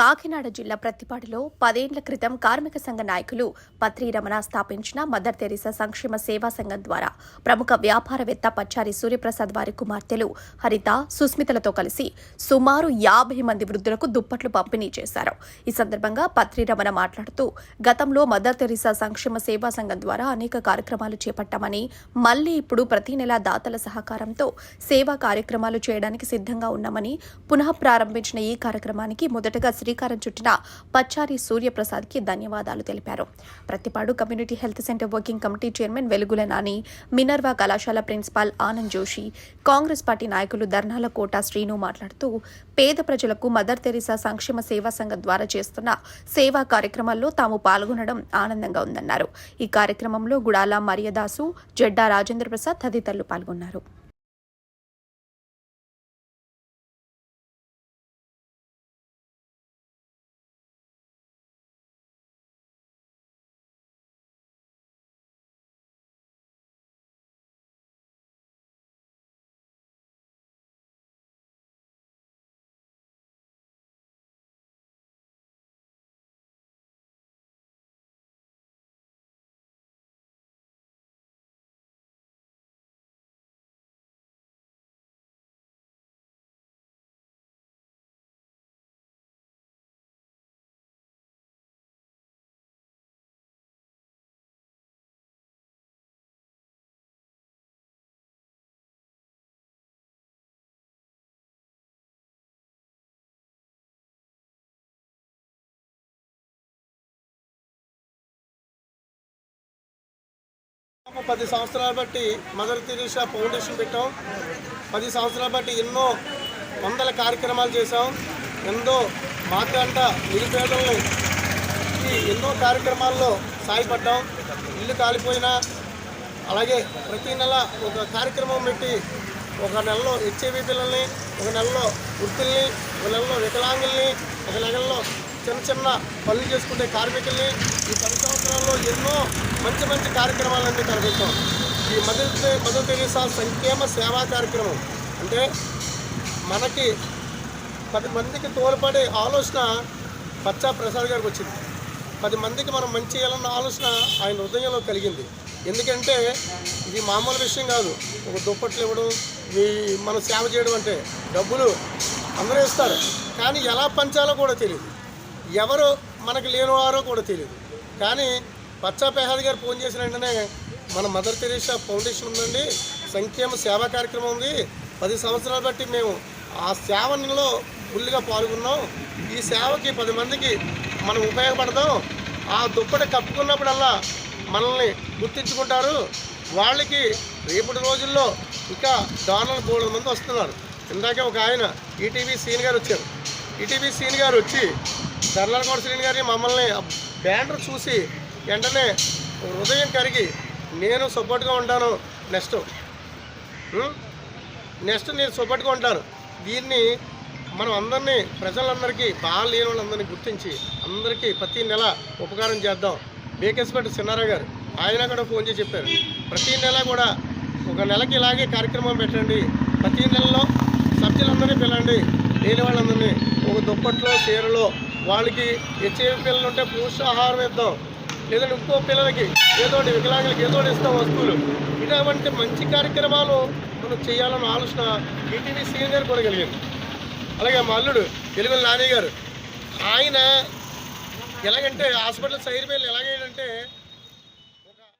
కాకినాడ జిల్లా ప్రత్తిపాడులో పదేండ్ల క్రితం కార్మిక సంఘ నాయకులు పత్రి రమణ స్థాపించిన మదర్ తెరీసా సంక్షేమ సేవా సంఘం ద్వారా ప్రముఖ వ్యాపారవేత్త పచ్చారి సూర్యప్రసాద్ వారి కుమార్తెలు హరిత సుస్మితలతో కలిసి సుమారు యాభై మంది వృద్ధులకు దుప్పట్లు పంపిణీ చేశారు. ఈ సందర్భంగా పత్రి రమణ మాట్లాడుతూ గతంలో మదర్ తెరీసా సంక్షేమ సేవా సంఘం ద్వారా అనేక కార్యక్రమాలు చేపట్టామని మళ్ళీ ఇప్పుడు ప్రతి నెల దాతల సహకారంతో సేవా కార్యక్రమాలు చేయడానికి సిద్ధంగా ఉన్నామని పునః ప్రారంభించిన ఈ కార్యక్రమానికి మొదటగా శ్రీ శ్రీకారం చుట్టిన పచ్చారి సూర్యప్రసాద్కి ధన్యవాదాలు తెలిపారు. Prathipadu community health centre working committee chairman Velugula Nani Minerva కళాశాల ప్రిన్సిపాల్ ఆనంద్ జోషి కాంగ్రెస్ పార్టీ నాయకులు ధర్నాల కోట శ్రీను మాట్లాడుతూ పేద ప్రజలకు మదర్ తెరిసా సంక్షేమ సేవా సంఘం ద్వారా చేస్తున్న సేవా కార్యక్రమాల్లో తాము పాల్గొనడం ఆనందంగా ఉందన్నారు. ఈ కార్యక్రమంలో గుడాల మరియదాసు జడ్డా రాజేంద్ర ప్రసాద్ తదితరులు పాల్గొన్నారు. పది సంవత్సరాలు బట్టి మదర్ తెరీసా ఫౌండేషన్ పెట్టాం. పది సంవత్సరాలు బట్టి ఎన్నో వందల కార్యక్రమాలు చేశాం. ఎంతో మాకంట నిరుపేదల్ని ఎన్నో కార్యక్రమాల్లో సాయపడ్డాం. ఇల్లు కాలిపోయినా అలాగే ప్రతి నెల ఒక కార్యక్రమం పెట్టి ఒక నెలలో హెచ్ఐవి పిల్లల్ని ఒక నెలలో వృత్తుల్ని ఒక నెలలో వికలాంగుల్ని ఒక నెలలో చిన్న చిన్న పనులు చేసుకునే కార్మికుల్ని ఈ పది సంవత్సరాల్లో ఎన్నో మంచి మంచి కార్యక్రమాలన్నీ కనిపిస్తాం ఈ మదర్ మదర్ తెరీసా సంక్షేమ సేవా కార్యక్రమం అంటే మనకి పది మందికి తోడ్పడే ఆలోచన పచ్చా ప్రసాద్ గారికి వచ్చింది. పది మందికి మనం మంచి చేయాలన్న ఆలోచన ఆయన హృదయంలో కలిగింది. ఎందుకంటే ఇది మామూలు విషయం కాదు. ఒక దుప్పట్లు ఇవ్వడం ఈ మనం సేవ చేయడం అంటే డబ్బులు అందరూ ఇస్తారు. కానీ ఎలా పంచాలో కూడా తెలియదు ఎవరు మనకు లేనివారో కూడా తెలియదు కానీ పచ్చా పెహాద్ గారు ఫోన్ చేసిన వెంటనే మన మదర్ తెరీసా ఫౌండేషన్ ఉందండి. సంక్షేమ సేవా కార్యక్రమం ఉంది. పది సంవత్సరాలు బట్టి మేము ఆ సేవలో ఫుల్గా పాల్గొన్నాం. ఈ సేవకి పది మందికి మనం ఉపయోగపడదాం ఆ దుప్పటి కప్పుకున్నప్పుడల్లా మనల్ని గుర్తించుకుంటారు. వాళ్ళకి రేపటి రోజుల్లో ఇంకా దానాలు మూడు మంది వస్తున్నారు. ఇందాకే ఒక ఆయన ఈటీవీ సీన్ గారు వచ్చారు. ఈటీవీ సీన్ గారు వచ్చి ధర్లాలకోట శ్రీని గారిని మమ్మల్ని బ్యానర్ చూసి వెంటనే హృదయం కరిగి నేను సపోర్ట్గా ఉంటాను. నెక్స్ట్. నెక్స్ట్ నేను సపోర్ట్గా ఉంటాను. దీన్ని మనం అందరినీ ప్రజలందరికీ బాగా లేని వాళ్ళందరినీ గుర్తించి అందరికీ ప్రతి నెల ఉపకారం చేద్దాం. బేకేశ్పేట సిన్నారావు గారు ఆయన కూడా ఫోన్ చేసి చెప్పారు. ప్రతి నెల కూడా ఒక నెలకి ఇలాగే కార్యక్రమం పెట్టండి. ప్రతి నెలలో సభ్యులందరినీ పిలండి లేని వాళ్ళందరినీ ఒక దుప్పట్లో చీరలో వాళ్ళకి హెచ్ఐవి పిల్లలు ఉంటే పోషాహారం ఇద్దాం. లేదంటే ఇంకో పిల్లలకి ఏదో వికలాంగులకి ఏదో ఇస్తాం వస్తువులు. ఇటువంటి మంచి కార్యక్రమాలు మనం చేయాలన్న ఆలోచన ఈటీవీ సీనియర్ గారు అలాగే మా అల్లుడు తెలుగు నాని గారు. ఆయన ఎలాగంటే హాస్పిటల్ సైడ్ ఎలాగేంటంటే